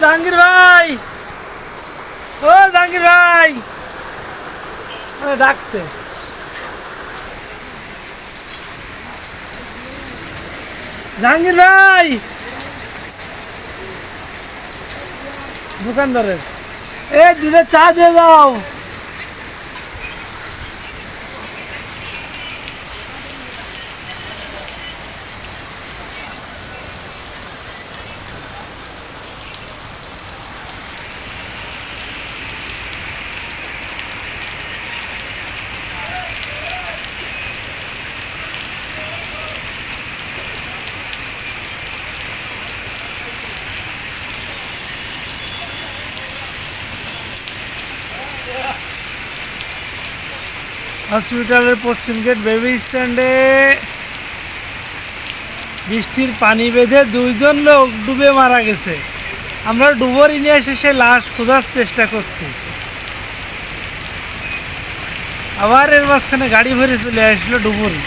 জাহাঙ্গীর ভাই! ও জাহাঙ্গীর ভাই! ডাকছে। জাহাঙ্গীর ভাই! দোকানদারের। এ দুটো চা দিয়ে দাও। হসপিটালের পশ্চিম গেট বেবি স্ট্যান্ডে। বৃষ্টির পানি বেঁধে দুইজন লোক ডুবে মারা গেছে। আমরা ডুবরি নিয়ে এসে সে লাশ খোঁজার চেষ্টা করছি। আবার এর মাঝখানে গাড়ি ভরে চলে আসলো ডুবুরি